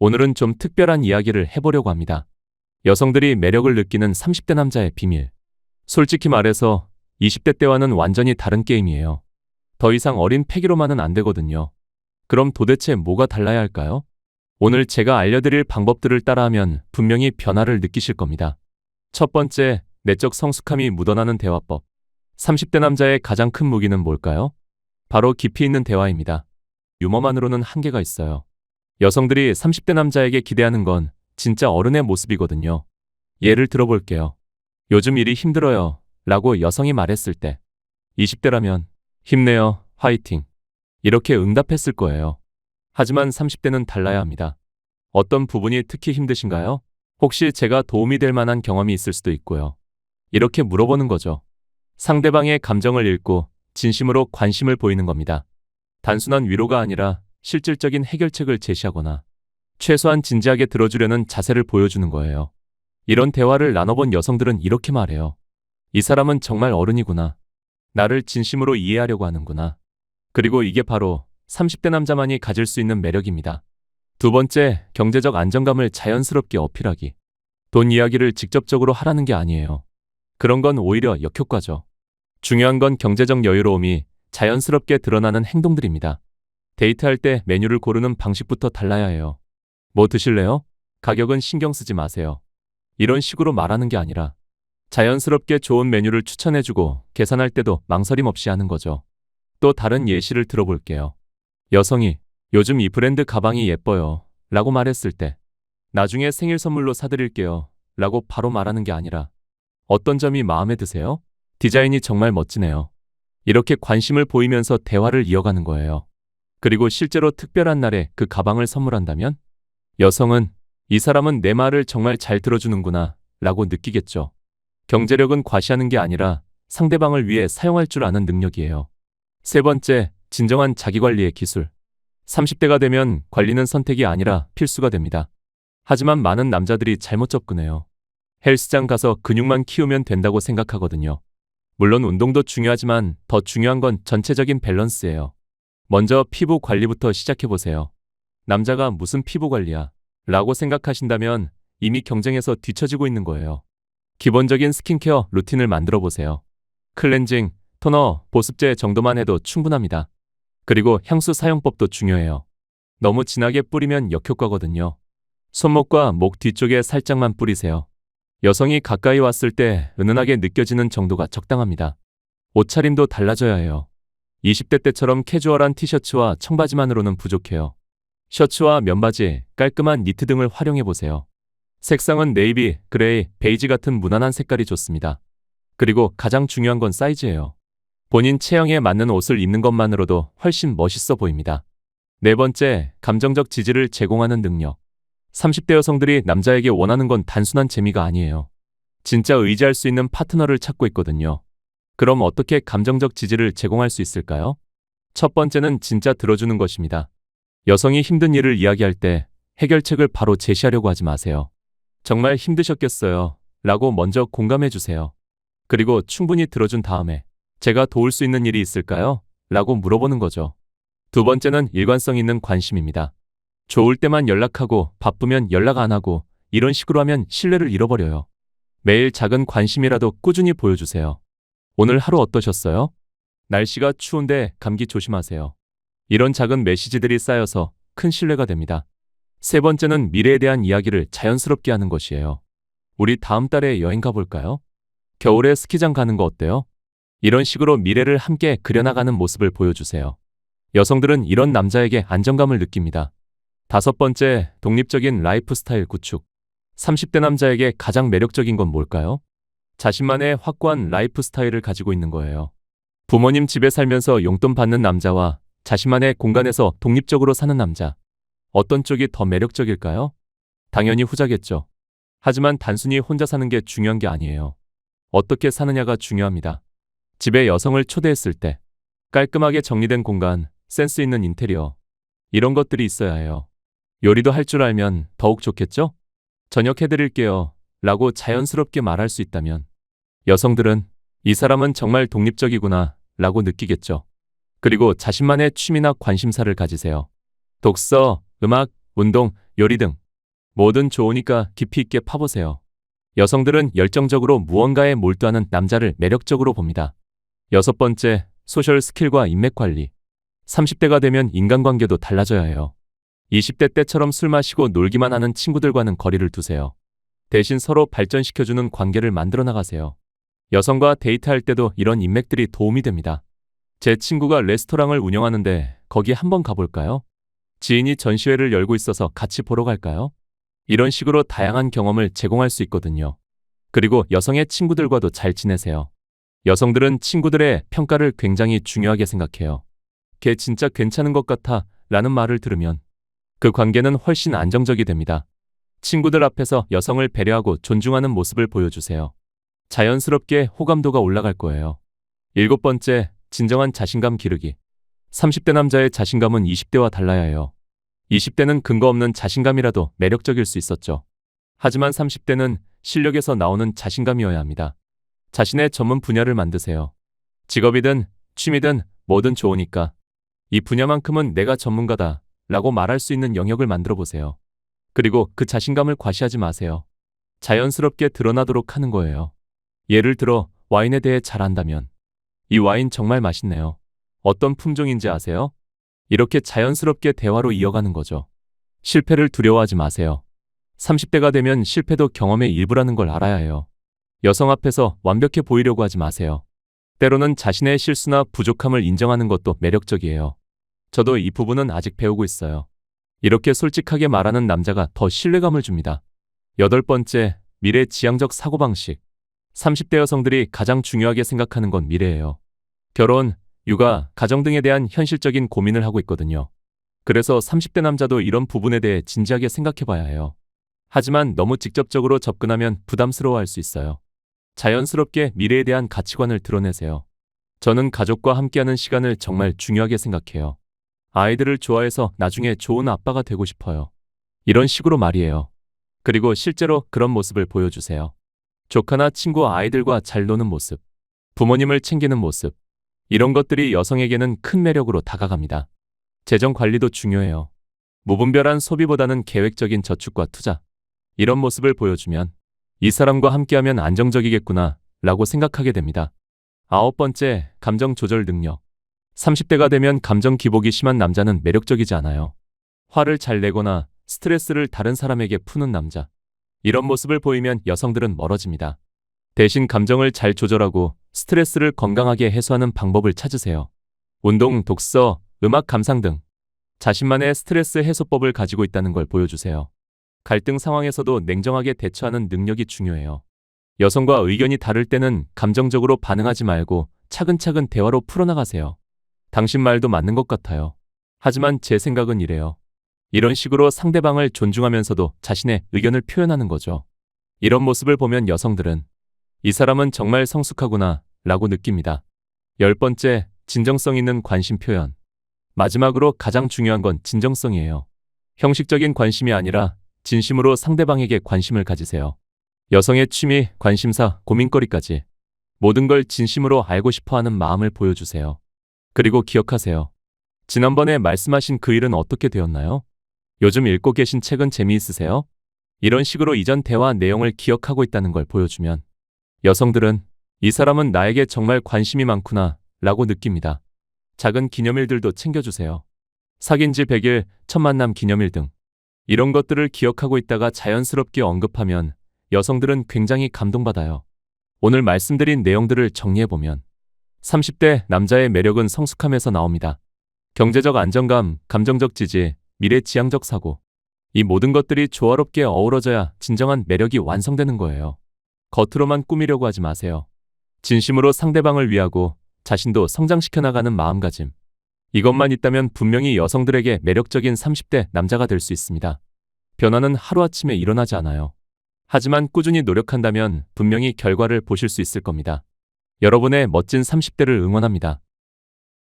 오늘은 좀 특별한 이야기를 해보려고 합니다. 여성들이 매력을 느끼는 30대 남자의 비밀. 솔직히 말해서 20대 때와는 완전히 다른 게임이에요. 더 이상 어린 패기로만은 안 되거든요. 그럼 도대체 뭐가 달라야 할까요? 오늘 제가 알려드릴 방법들을 따라하면 분명히 변화를 느끼실 겁니다. 첫 번째, 내적 성숙함이 묻어나는 대화법. 30대 남자의 가장 큰 무기는 뭘까요? 바로 깊이 있는 대화입니다. 유머만으로는 한계가 있어요. 여성들이 30대 남자에게 기대하는 건 진짜 어른의 모습이거든요. 예를 들어볼게요. 요즘 일이 힘들어요. 라고 여성이 말했을 때 20대라면 힘내요. 화이팅. 이렇게 응답했을 거예요. 하지만 30대는 달라야 합니다. 어떤 부분이 특히 힘드신가요? 혹시 제가 도움이 될 만한 경험이 있을 수도 있고요. 이렇게 물어보는 거죠. 상대방의 감정을 읽고 진심으로 관심을 보이는 겁니다. 단순한 위로가 아니라 실질적인 해결책을 제시하거나 최소한 진지하게 들어주려는 자세를 보여주는 거예요. 이런 대화를 나눠본 여성들은 이렇게 말해요. 이 사람은 정말 어른이구나. 나를 진심으로 이해하려고 하는구나. 그리고 이게 바로 30대 남자만이 가질 수 있는 매력입니다. 두 번째, 경제적 안정감을 자연스럽게 어필하기. 돈 이야기를 직접적으로 하라는 게 아니에요. 그런 건 오히려 역효과죠. 중요한 건 경제적 여유로움이 자연스럽게 드러나는 행동들입니다. 데이트할 때 메뉴를 고르는 방식부터 달라야 해요. 뭐 드실래요? 가격은 신경 쓰지 마세요. 이런 식으로 말하는 게 아니라 자연스럽게 좋은 메뉴를 추천해주고 계산할 때도 망설임 없이 하는 거죠. 또 다른 예시를 들어볼게요. 여성이 요즘 이 브랜드 가방이 예뻐요. 라고 말했을 때 나중에 생일 선물로 사드릴게요. 라고 바로 말하는 게 아니라 어떤 점이 마음에 드세요? 디자인이 정말 멋지네요. 이렇게 관심을 보이면서 대화를 이어가는 거예요. 그리고 실제로 특별한 날에 그 가방을 선물한다면 여성은 이 사람은 내 말을 정말 잘 들어주는구나 라고 느끼겠죠. 경제력은 과시하는 게 아니라 상대방을 위해 사용할 줄 아는 능력이에요. 세 번째, 진정한 자기관리의 기술. 30대가 되면 관리는 선택이 아니라 필수가 됩니다. 하지만 많은 남자들이 잘못 접근해요. 헬스장 가서 근육만 키우면 된다고 생각하거든요. 물론 운동도 중요하지만 더 중요한 건 전체적인 밸런스예요. 먼저 피부 관리부터 시작해보세요. 남자가 무슨 피부 관리야? 라고 생각하신다면 이미 경쟁에서 뒤처지고 있는 거예요. 기본적인 스킨케어 루틴을 만들어 보세요. 클렌징, 토너, 보습제 정도만 해도 충분합니다. 그리고 향수 사용법도 중요해요. 너무 진하게 뿌리면 역효과거든요. 손목과 목 뒤쪽에 살짝만 뿌리세요. 여성이 가까이 왔을 때 은은하게 느껴지는 정도가 적당합니다. 옷차림도 달라져야 해요. 20대 때처럼 캐주얼한 티셔츠와 청바지만으로는 부족해요. 셔츠와 면바지, 깔끔한 니트 등을 활용해 보세요. 색상은 네이비, 그레이, 베이지 같은 무난한 색깔이 좋습니다. 그리고 가장 중요한 건 사이즈예요. 본인 체형에 맞는 옷을 입는 것만으로도 훨씬 멋있어 보입니다. 네 번째, 감정적 지지를 제공하는 능력. 30대 여성들이 남자에게 원하는 건 단순한 재미가 아니에요. 진짜 의지할 수 있는 파트너를 찾고 있거든요. 그럼 어떻게 감정적 지지를 제공할 수 있을까요? 첫 번째는 진짜 들어주는 것입니다. 여성이 힘든 일을 이야기할 때 해결책을 바로 제시하려고 하지 마세요. 정말 힘드셨겠어요. 라고 먼저 공감해 주세요. 그리고 충분히 들어준 다음에 제가 도울 수 있는 일이 있을까요? 라고 물어보는 거죠. 두 번째는 일관성 있는 관심입니다. 좋을 때만 연락하고 바쁘면 연락 안 하고 이런 식으로 하면 신뢰를 잃어버려요. 매일 작은 관심이라도 꾸준히 보여주세요. 오늘 하루 어떠셨어요? 날씨가 추운데 감기 조심하세요. 이런 작은 메시지들이 쌓여서 큰 신뢰가 됩니다. 세 번째는 미래에 대한 이야기를 자연스럽게 하는 것이에요. 우리 다음 달에 여행 가볼까요? 겨울에 스키장 가는 거 어때요? 이런 식으로 미래를 함께 그려나가는 모습을 보여주세요. 여성들은 이런 남자에게 안정감을 느낍니다. 다섯 번째, 독립적인 라이프 스타일 구축. 30대 남자에게 가장 매력적인 건 뭘까요? 자신만의 확고한 라이프 스타일을 가지고 있는 거예요. 부모님 집에 살면서 용돈 받는 남자와 자신만의 공간에서 독립적으로 사는 남자. 어떤 쪽이 더 매력적일까요? 당연히 후자겠죠. 하지만 단순히 혼자 사는 게 중요한 게 아니에요. 어떻게 사느냐가 중요합니다. 집에 여성을 초대했을 때 깔끔하게 정리된 공간, 센스 있는 인테리어 이런 것들이 있어야 해요. 요리도 할 줄 알면 더욱 좋겠죠? 저녁 해드릴게요. 라고 자연스럽게 말할 수 있다면 여성들은 이 사람은 정말 독립적이구나 라고 느끼겠죠. 그리고 자신만의 취미나 관심사를 가지세요. 독서, 음악, 운동 요리 등 뭐든 좋으니까 깊이 있게 파보세요. 여성들은 열정적으로 무언가에 몰두하는 남자를 매력적으로 봅니다. 여섯 번째, 소셜 스킬과 인맥 관리. 30대가 되면 인간관계도 달라져야 해요. 20대 때처럼 술 마시고 놀기만 하는 친구들과는 거리를 두세요. 대신 서로 발전시켜주는 관계를 만들어 나가세요. 여성과 데이트할 때도 이런 인맥들이 도움이 됩니다. 제 친구가 레스토랑을 운영하는데 거기 한번 가볼까요? 지인이 전시회를 열고 있어서 같이 보러 갈까요? 이런 식으로 다양한 경험을 제공할 수 있거든요. 그리고 여성의 친구들과도 잘 지내세요. 여성들은 친구들의 평가를 굉장히 중요하게 생각해요. 걔 진짜 괜찮은 것 같아 라는 말을 들으면 그 관계는 훨씬 안정적이 됩니다. 친구들 앞에서 여성을 배려하고 존중하는 모습을 보여주세요. 자연스럽게 호감도가 올라갈 거예요. 일곱 번째, 진정한 자신감 기르기. 30대 남자의 자신감은 20대와 달라야 해요. 20대는 근거 없는 자신감이라도 매력적일 수 있었죠. 하지만 30대는 실력에서 나오는 자신감이어야 합니다. 자신의 전문 분야를 만드세요. 직업이든 취미든 뭐든 좋으니까 이 분야만큼은 내가 전문가다 라고 말할 수 있는 영역을 만들어 보세요. 그리고 그 자신감을 과시하지 마세요. 자연스럽게 드러나도록 하는 거예요. 예를 들어 와인에 대해 잘 안다면 이 와인 정말 맛있네요. 어떤 품종인지 아세요? 이렇게 자연스럽게 대화로 이어가는 거죠. 실패를 두려워하지 마세요. 30대가 되면 실패도 경험의 일부라는 걸 알아야 해요. 여성 앞에서 완벽해 보이려고 하지 마세요. 때로는 자신의 실수나 부족함을 인정하는 것도 매력적이에요. 저도 이 부분은 아직 배우고 있어요. 이렇게 솔직하게 말하는 남자가 더 신뢰감을 줍니다. 여덟 번째, 미래 지향적 사고방식. 30대 여성들이 가장 중요하게 생각하는 건 미래예요. 결혼, 육아, 가정 등에 대한 현실적인 고민을 하고 있거든요. 그래서 30대 남자도 이런 부분에 대해 진지하게 생각해 봐야 해요. 하지만 너무 직접적으로 접근하면 부담스러워할 수 있어요. 자연스럽게 미래에 대한 가치관을 드러내세요. 저는 가족과 함께하는 시간을 정말 중요하게 생각해요. 아이들을 좋아해서 나중에 좋은 아빠가 되고 싶어요. 이런 식으로 말이에요. 그리고 실제로 그런 모습을 보여주세요. 조카나 친구 아이들과 잘 노는 모습, 부모님을 챙기는 모습, 이런 것들이 여성에게는 큰 매력으로 다가갑니다. 재정 관리도 중요해요. 무분별한 소비보다는 계획적인 저축과 투자. 이런 모습을 보여주면 이 사람과 함께하면 안정적이겠구나 라고 생각하게 됩니다. 아홉 번째, 감정 조절 능력. 30대가 되면 감정 기복이 심한 남자는 매력적이지 않아요. 화를 잘 내거나 스트레스를 다른 사람에게 푸는 남자. 이런 모습을 보이면 여성들은 멀어집니다. 대신 감정을 잘 조절하고 스트레스를 건강하게 해소하는 방법을 찾으세요. 운동, 독서, 음악 감상 등 자신만의 스트레스 해소법을 가지고 있다는 걸 보여주세요. 갈등 상황에서도 냉정하게 대처하는 능력이 중요해요. 여성과 의견이 다를 때는 감정적으로 반응하지 말고 차근차근 대화로 풀어나가세요. 당신 말도 맞는 것 같아요. 하지만 제 생각은 이래요. 이런 식으로 상대방을 존중하면서도 자신의 의견을 표현하는 거죠. 이런 모습을 보면 여성들은 이 사람은 정말 성숙하구나 라고 느낍니다. 열 번째, 진정성 있는 관심 표현. 마지막으로 가장 중요한 건 진정성이에요. 형식적인 관심이 아니라 진심으로 상대방에게 관심을 가지세요. 여성의 취미, 관심사, 고민거리까지 모든 걸 진심으로 알고 싶어 하는 마음을 보여주세요. 그리고 기억하세요. 지난번에 말씀하신 그 일은 어떻게 되었나요? 요즘 읽고 계신 책은 재미있으세요? 이런 식으로 이전 대화 내용을 기억하고 있다는 걸 보여주면 여성들은 이 사람은 나에게 정말 관심이 많구나 라고 느낍니다. 작은 기념일들도 챙겨주세요. 사귄 지 100일, 첫 만남 기념일 등 이런 것들을 기억하고 있다가 자연스럽게 언급하면 여성들은 굉장히 감동받아요. 오늘 말씀드린 내용들을 정리해보면 30대 남자의 매력은 성숙함에서 나옵니다. 경제적 안정감, 감정적 지지, 미래 지향적 사고. 이 모든 것들이 조화롭게 어우러져야 진정한 매력이 완성되는 거예요. 겉으로만 꾸미려고 하지 마세요. 진심으로 상대방을 위하고 자신도 성장시켜 나가는 마음가짐. 이것만 있다면 분명히 여성들에게 매력적인 30대 남자가 될 수 있습니다. 변화는 하루아침에 일어나지 않아요. 하지만 꾸준히 노력한다면 분명히 결과를 보실 수 있을 겁니다. 여러분의 멋진 30대를 응원합니다.